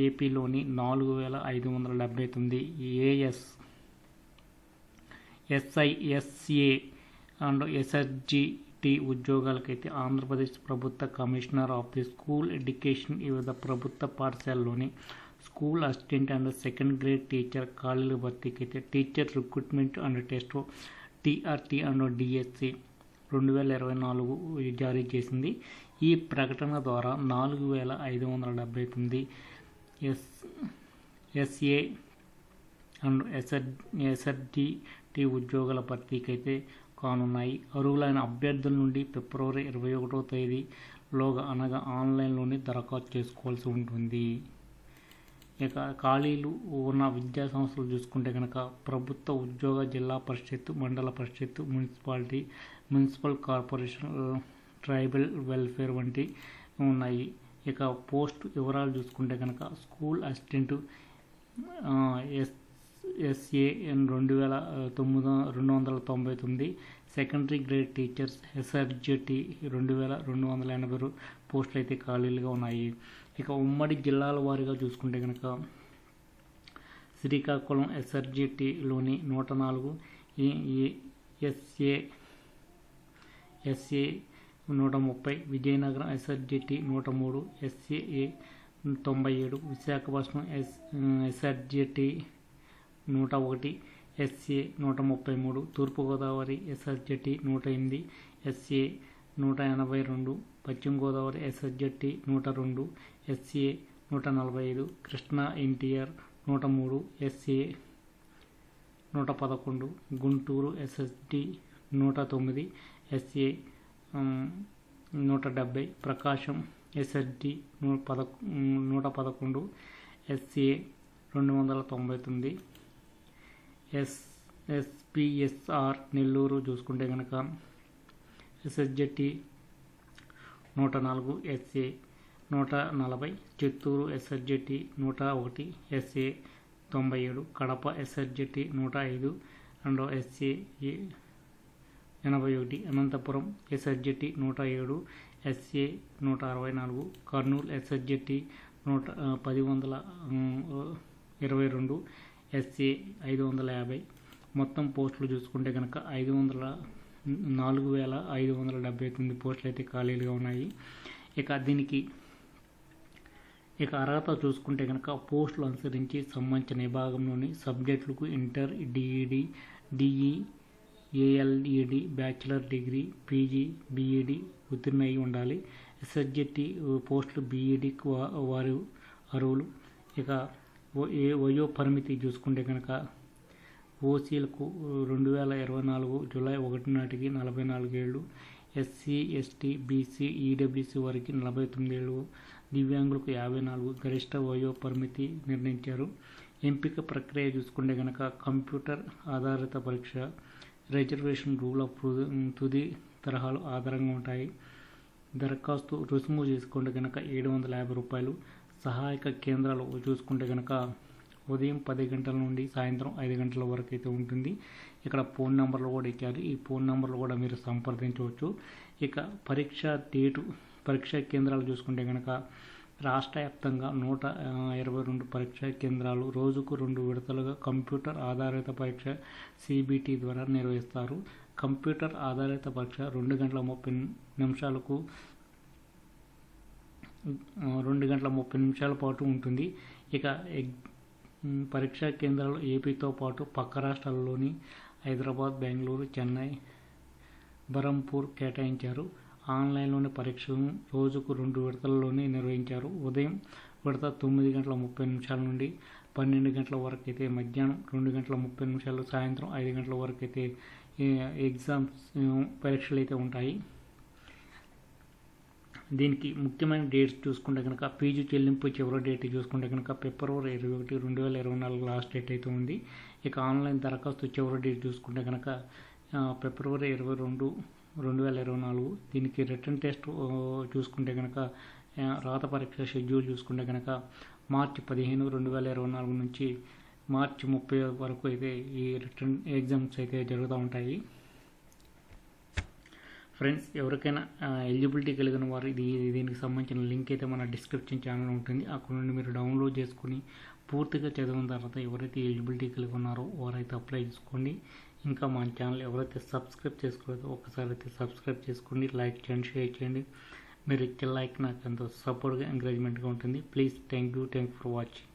ఏపీలోని నాలుగు వేల ఐదు వందల డెబ్బై తొమ్మిది ఏఎస్ ఎస్ఐఎస్ఏ అండ్ ఎస్ఎస్జిటి ఉద్యోగాలకైతే ఆంధ్రప్రదేశ్ ప్రభుత్వ commissioner of the school education వివిధ ప్రభుత్వ పాఠశాలలోని school assistant and second grade teacher ఖాళీల భర్తీకి అయితే teacher recruitment and test TRT and DSC రెండు వేల ఇరవై నాలుగు జారీ చేసింది. ఈ ప్రకటన ద్వారా నాలుగు వేల ఐదు వందల డెబ్బై తొమ్మిది S SA and SR SRDT ఉద్యోగాల భర్తీకి అయితే కానున్నాయి. అర్హులైన అభ్యర్థుల నుండి ఫిబ్రవరి ఇరవై ఒకటో తేదీలోగా అనగా ఆన్లైన్లోనే దరఖాస్తు చేసుకోవాల్సి ఉంటుంది. ఇక ఖాళీలు ఉన్న విద్యా సంస్థలు చూసుకుంటే కనుక ప్రభుత్వ ఉద్యోగ జిల్లా పరిషత్తు మండల పరిషత్తు municipality municipal corporation tribal welfare వంటి ఉన్నాయి. ఇక పోస్ట్ వివరాలు చూసుకుంటే కనుక స్కూల్ అసిస్టెంట్ ఎస్ ఎస్ఏఎన్ రెండు వేల తొమ్మిది రెండు వందల తొంభై తొమ్మిది సెకండరీ గ్రేడ్ టీచర్స్ ఎస్ఆర్జెటి రెండు వేల రెండు వందల ఎనభై పోస్టులు అయితే ఖాళీలుగా ఉన్నాయి. ఇక ఉమ్మడి జిల్లాల వారీగా చూసుకుంటే కనుక శ్రీకాకుళం ఎస్ఆర్జెటిలోని నూట నాలుగు ఎస్ఏ ఎస్ఏ నూట ముప్పై విజయనగరం ఎస్ఆర్జిటి నూట మూడు ఎస్ఏఏ తొంభై ఏడు విశాఖపట్నం ఎస్ ఎస్ఆర్జిటి నూట ఒకటి ఎస్ఏ నూట ముప్పై మూడు తూర్పుగోదావరి ఎస్ఆర్జెట్టి నూట ఎనిమిది ఎస్ఏ నూట ఎనభై రెండు పశ్చిమ గోదావరి ఎస్ఆర్జెట్టి నూట రెండు ఎస్ఏ నూట నలభై ఐదు కృష్ణా ఎన్టీఆర్ నూట మూడు ఎస్ఏ నూట పదకొండు గుంటూరు ఎస్ఎస్డి నూట తొమ్మిది ఎస్ఏ నూట డెబ్బై ప్రకాశం ఎస్ఎస్డి నూట పద నూట పదకొండు ఎస్ఏ రెండు వందల తొంభై తొమ్మిది ఎస్ ఎస్పిఎస్ఆర్ నెల్లూరు చూసుకుంటే కనుక ఎస్ఎస్జెట్టి నూట నాలుగు ఎస్ఏ నూట నలభై చిత్తూరు ఎస్ఎస్జెట్టి నూట ఒకటి ఎస్ఏ తొంభై ఏడు కడప ఎస్ఎస్జెట్టి నూట ఐదు రెండో ఎస్ఏ ఎనభై ఒకటి అనంతపురం ఎస్ఎస్జెటి నూట ఏడు ఎస్ఏ నూట అరవై నాలుగు కర్నూలు ఎస్ఎస్జెటి నూట పది వందల ఇరవై రెండు ఎస్ఏ ఐదు వందల యాభై. మొత్తం పోస్టులు చూసుకుంటే కనుక ఐదు వందల నాలుగు వేల ఐదు వందల డెబ్బై తొమ్మిది పోస్టులు అయితే ఖాళీలుగా ఉన్నాయి. ఇక దీనికి ఇక అర్హత చూసుకుంటే కనుక పోస్టులు అనుసరించి సంబంధించిన విభాగంలోని సబ్జెక్టులకు inter DED DE ALED bachelor degree PG BED ఉత్తీర్ణ అయి ఉండాలి. ఎస్ఎస్జెట్టి పోస్టులు బీఈడి వారు అర్హులు. ఇక ఏ వయో పరిమితి చూసుకుంటే కనుక ఓసీలకు రెండు వేల ఇరవై నాలుగు జూలై ఒకటి నాటికి నలభై నాలుగేళ్ళు. ఎస్సీ ఎస్టీ బీసీ ఈడబ్ల్యూసీ వారికి నలభై తొమ్మిదేళ్ళు. దివ్యాంగులకు యాభై నాలుగు గరిష్ట వయో పరిమితి నిర్ణయించారు. ఎంపిక ప్రక్రియ చూసుకుంటే కనుక కంప్యూటర్ ఆధారిత పరీక్ష రిజర్వేషన్ రూల్ ఆఫ్ తుది తరహాలు ఆధారంగా ఉంటాయి. దరఖాస్తు రుసుము చేసుకుంటే కనుక ఏడు వందల యాభై రూపాయలు. సహాయక కేంద్రాలు చూసుకుంటే కనుక ఉదయం పది గంటల నుండి సాయంత్రం ఐదు గంటల వరకు అయితే ఉంటుంది. ఇక్కడ ఫోన్ నెంబర్లు కూడా ఇచ్చారు. ఈ ఫోన్ నెంబర్లు కూడా మీరు సంప్రదించవచ్చు. ఇక పరీక్ష డేటు పరీక్షా కేంద్రాలు చూసుకుంటే కనుక రాష్ట్ర వ్యాప్తంగా నూట ఇరవై రెండు పరీక్షా కేంద్రాలు రోజుకు రెండు విడతలుగా కంప్యూటర్ ఆధారిత పరీక్ష సిబిటి ద్వారా నిర్వహిస్తారు. కంప్యూటర్ ఆధారిత పరీక్ష రెండు గంటల ముప్పై నిమిషాలకు రెండు గంటల ముప్పై నిమిషాల పాటు ఉంటుంది. ఇక పరీక్షా కేంద్రాలు ఏపీతో పాటు పక్క రాష్ట్రాల్లోని హైదరాబాద్ బెంగళూరు చెన్నై బరంపూర్ కేటాయించారు. ఆన్లైన్లోని పరీక్షలను రోజుకు రెండు విడతల్లోనే నిర్వహించారు. ఉదయం విడత తొమ్మిది గంటల ముప్పై నిమిషాల నుండి పన్నెండు గంటల వరకు అయితే మధ్యాహ్నం రెండు గంటల ముప్పై నిమిషాలు సాయంత్రం ఐదు గంటల వరకు అయితే ఎగ్జామ్స్ పరీక్షలు అయితే ఉంటాయి. దీనికి ముఖ్యమైన డేట్స్ చూసుకుంటే కనుక పీజీ చెల్లింపు చివరి డేట్ చూసుకుంటే కనుక ఫిబ్రవరి ఇరవై ఒకటి రెండు వేల ఇరవై నాలుగు లాస్ట్ డేట్ అయితే ఉంది. ఇక ఆన్లైన్ దరఖాస్తు చివరి డేట్ చూసుకుంటే కనుక ఫిబ్రవరి ఇరవై రెండు రెండు వేల ఇరవై నాలుగు దీనికి రిటర్న్ టెస్ట్ చూసుకుంటే కనుక రాత పరీక్ష షెడ్యూల్ చూసుకుంటే కనుక మార్చి పదిహేను రెండు వేల ఇరవై నాలుగు నుంచి మార్చి ముప్పై వరకు అయితే ఈ రిటర్న్ ఎగ్జామ్స్ అయితే జరుగుతూ ఉంటాయి. ఫ్రెండ్స్ ఎవరికైనా ఎలిజిబిలిటీ కలిగిన వారు ఇది దీనికి సంబంధించిన లింక్ అయితే మన డిస్క్రిప్షన్ ఛానల్ ఉంటుంది. అక్కడ నుండి మీరు డౌన్లోడ్ చేసుకుని పూర్తిగా చదివిన తర్వాత ఎవరైతే ఎలిజిబిలిటీ కలిగి ఉన్నారో వారైతే అప్లై చేసుకోండి. ఇంకా మా ఛానల్ ఎవరైతే సబ్స్క్రైబ్ చేసుకోలేదో ఒకసారి అయితే సబ్స్క్రైబ్ చేసుకోండి లైక్ చేయండి షేర్ చేయండి. మీరు ఇచ్చే లైక్ నాకు ఎంతో సపోర్ట్గా ఎంకరేజ్మెంట్గా ఉంటుంది. Please thank you thank for watching